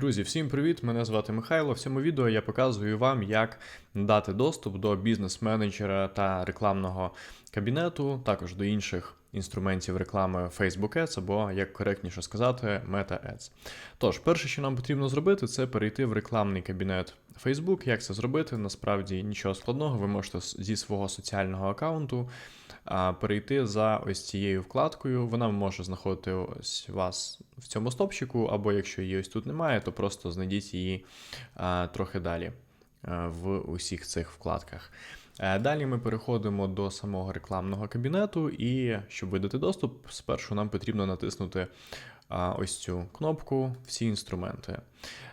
Друзі, всім привіт! Мене звати Михайло. В цьому відео я показую вам, як надати доступ до бізнес-менеджера та рекламного кабінету, також до інших інструментів реклами Facebook Ads, або, як коректніше сказати, Meta Ads. Тож, перше, що нам потрібно зробити, це перейти в рекламний кабінет Facebook. Як це зробити? Насправді нічого складного. Ви можете зі свого соціального аккаунту перейти за ось цією вкладкою. Вона може знаходити ось вас в цьому стопчику, або якщо її ось тут немає, то просто знайдіть її трохи далі в усіх цих вкладках. Е, Далі ми переходимо до самого рекламного кабінету, і щоб видати доступ, спершу нам потрібно натиснути ось цю кнопку Всі інструменти.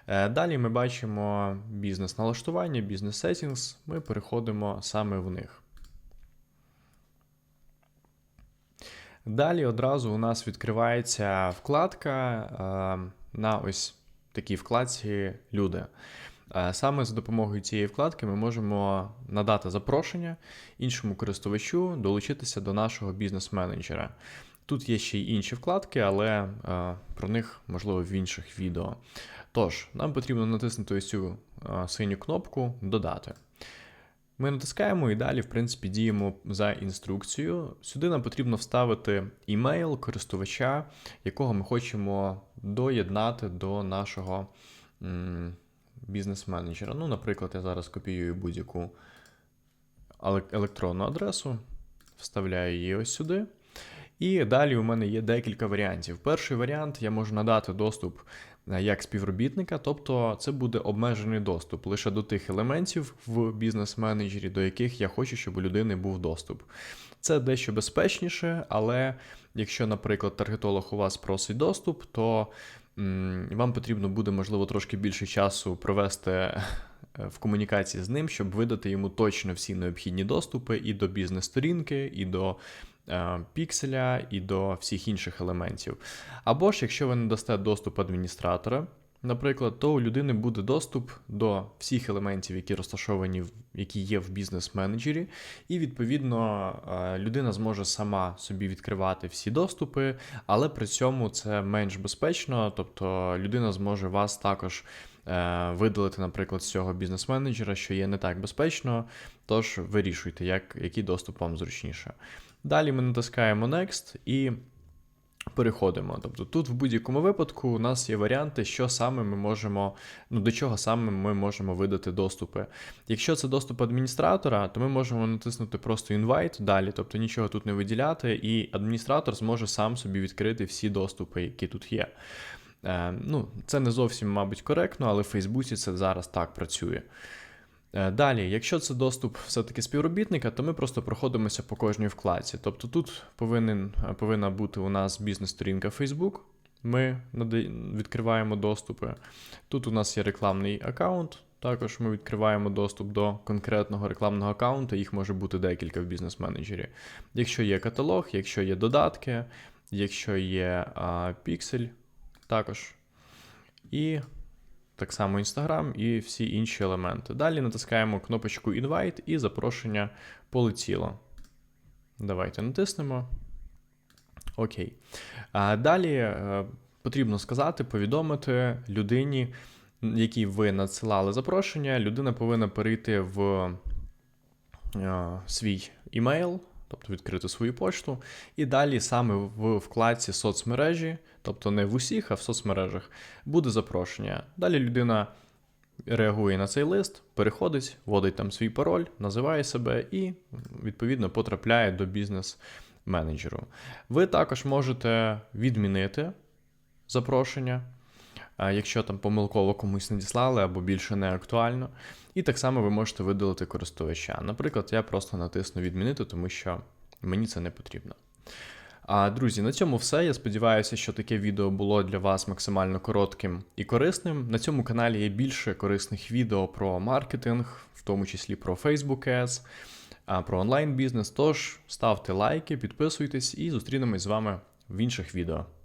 Е, Далі ми бачимо бізнес-налаштування, бізнес-сеттінгс. Ми переходимо саме в них. Далі одразу у нас відкривається вкладка е, на ось такій вкладці Люди. Е, Саме за допомогою цієї вкладки ми можемо надати запрошення іншому користувачу долучитися до нашого бізнес-менеджера. Тут є ще й інші вкладки, але е, про них можливо в інших відео. Тож, нам потрібно натиснути ось цю синю кнопку Додати. Ми натискаємо і далі, в принципі, діємо за інструкцією. Сюди нам потрібно вставити імейл користувача, якого ми хочемо доєднати до нашого бізнес-менеджера. Ну, наприклад, я зараз копіюю будь-яку електронну адресу, вставляю її ось сюди. І далі у мене є декілька варіантів. Перший варіант я можу надати доступ як співробітника, тобто це буде обмежений доступ лише до тих елементів в бізнес-менеджері, до яких я хочу, щоб у людини був доступ. Це дещо безпечніше, але якщо, наприклад, таргетолог у вас просить доступ, то вам потрібно буде, можливо, трошки більше часу провести е, в комунікації з ним, щоб видати йому точно всі необхідні доступи і до бізнес-сторінки, і до е, пікселя, і до всіх інших елементів. Або ж, якщо ви не дасте доступ адміністратора, наприклад, то у людини буде доступ до всіх елементів, які розташовані, які є в бізнес-менеджері, і відповідно е, людина зможе сама собі відкривати всі доступи, але при цьому це менш безпечно, тобто людина зможе вас також е, видалити, наприклад, з цього бізнес-менеджера, що є не так безпечно. Тож вирішуйте, як, який доступ вам зручніше. Далі ми натискаємо Next і переходимо. Тобто тут в будь-якому випадку у нас є варіанти, що саме ми можемо, ну до чого саме ми можемо видати доступи. Якщо це доступ адміністратора, то ми можемо натиснути просто Invite далі, тобто нічого тут не виділяти, і адміністратор зможе сам собі відкрити всі доступи, які тут є. Е, ну, це не зовсім, мабуть, коректно, але в Фейсбуці це зараз так працює. Е, Далі, якщо це доступ все-таки співробітника, то ми просто проходимося по кожній вкладці. Тобто тут повинен, повинна бути у нас бізнес-сторінка Facebook. Ми відкриваємо доступи. Тут у нас є рекламний аккаунт. Також ми відкриваємо доступ до конкретного рекламного аккаунту, їх може бути декілька в бізнес-менеджері. Якщо є каталог, якщо є додатки, якщо є а, піксель, також. І так само Instagram і всі інші елементи. Далі натискаємо кнопочку Invite і запрошення полетіло. Давайте натиснемо. Окей. А далі е, потрібно сказати, повідомити людині, якій ви надсилали запрошення. Людина повинна перейти в е, свій імейл, тобто відкрити свою почту, і далі саме в вкладці соцмережі, тобто не в усіх, а в соцмережах, буде запрошення. Далі людина реагує на цей лист, переходить, вводить там свій пароль, називає себе і, відповідно, потрапляє до бізнес-менеджеру. Ви також можете відмінити запрошення. Якщо там помилково комусь надіслали або більше не актуально, і так само ви можете видалити користувача. Наприклад, я просто натисну відмінити, тому що мені це не потрібно. А друзі, на цьому все. Я сподіваюся, що таке відео було для вас максимально коротким і корисним. На цьому каналі є більше корисних відео про маркетинг, в тому числі про Facebook Ads, про онлайн-бізнес. Тож ставте лайки, підписуйтесь і зустрінемось з вами в інших відео.